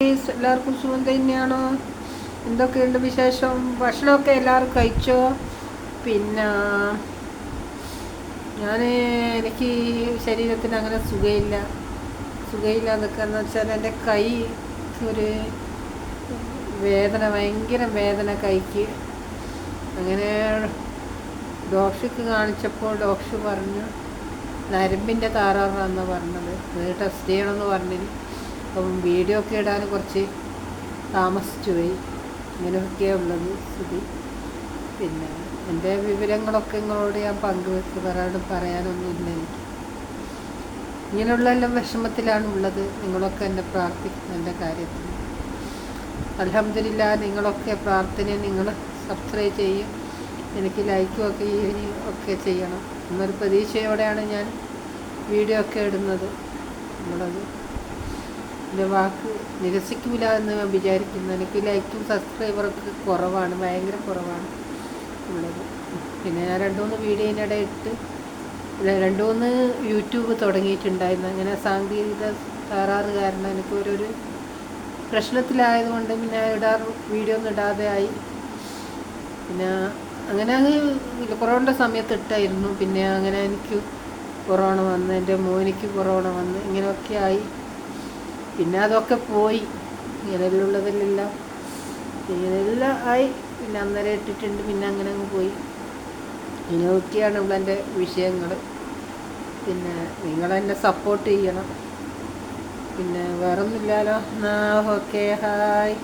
എല്ലാവർക്കും സുഖം തന്നെയാണോ. എന്തൊക്കെയുണ്ട് വിശേഷം? ഭക്ഷണമൊക്കെ എല്ലാവരും കഴിച്ചോ? പിന്നെ ഞാൻ എനിക്ക് ശരീരത്തിന് അങ്ങനെ സുഖമില്ല സുഖമില്ല എന്നൊക്കെ എന്ന് വെച്ചാൽ എന്റെ കൈ ഒരു വേദന ഭയങ്കര വേദന കൈക്ക്. അങ്ങനെ ഡോക്ടർക്ക് കാണിച്ചപ്പോൾ ഡോക്ടർ പറഞ്ഞു നരമ്പിന്റെ താറാറാണെന്നാണ് പറഞ്ഞത്. ടെസ്റ്റ് ചെയ്യണമെന്ന് പറഞ്ഞിന്. അപ്പം വീഡിയോ ഒക്കെ ഇടാൻ കുറച്ച് താമസിച്ചു പോയി. ഇങ്ങനെയൊക്കെയാണ് ഉള്ളത് സ്ഥിതി. പിന്നെ എന്റെ വിവരങ്ങളൊക്കെ നിങ്ങളോട് ഞാൻ പങ്കുവെച്ച് പറയാനും പറയാനൊന്നുമില്ല എനിക്ക്. ഇങ്ങനെയുള്ള എല്ലാം വിഷമത്തിലാണ് ഉള്ളത് നിങ്ങളൊക്കെ എന്നെ പ്രാർത്ഥിക്കുന്നു എന്റെ കാര്യത്തിൽ. അലഹമില്ല നിങ്ങളൊക്കെ പ്രാർത്ഥന നിങ്ങൾ സബ്സ്ക്രൈബ് ചെയ്യും. എനിക്ക് ലൈക്കും ഒക്കെ ഒക്കെ ചെയ്യണം. എന്നൊരു പ്രതീക്ഷയോടെയാണ് ഞാൻ വീഡിയോ ഒക്കെ ഇടുന്നത്. നമ്മളത് എന്റെ വാക്ക് നിരസിക്കില്ല എന്ന് വിചാരിക്കുന്നു. എനിക്ക് ലൈക്കും സബ്സ്ക്രൈബറൊക്കെ കുറവാണ് ഭയങ്കര കുറവാണ് ഉള്ളത്. പിന്നെ ഞാൻ രണ്ട് മൂന്ന് വീഡിയോയിനിടെ ഇട്ട് രണ്ട് മൂന്ന് യൂട്യൂബ് തുടങ്ങിയിട്ടുണ്ടായിരുന്നു. അങ്ങനെ സാങ്കേതിക തകരാറ് കാരണം എനിക്ക് ഓരോരു പ്രശ്നത്തിലായതുകൊണ്ട് പിന്നെ ഇടാറ് വീഡിയോ ഒന്നും ഇടാതെ ആയി. പിന്നെ അങ്ങനെ അത് കൊറോണയുടെ സമയത്ത് ഇട്ടായിരുന്നു. പിന്നെ അങ്ങനെ എനിക്ക് കൊറോണ വന്ന് എന്റെ മോനിക്ക് കൊറോണ വന്ന് ഇങ്ങനെയൊക്കെ ആയി. പിന്നെ അതൊക്കെ പോയി. നിലവിലുള്ളതിലെല്ലാം ഇങ്ങനെയെല്ലാം ആയി. പിന്നെ അന്നേരം ഇട്ടിട്ടുണ്ട്. പിന്നെ അങ്ങനെ അങ്ങ് പോയി. ഇങ്ങനെയൊക്കെയാണ് ഇവിടെ വിഷയങ്ങൾ പിന്നെ നിങ്ങളെന്നെ സപ്പോർട്ട് ചെയ്യണം. പിന്നെ വേറൊന്നുമില്ലല്ലോ. എന്നാ ഓക്കെ ഹായ്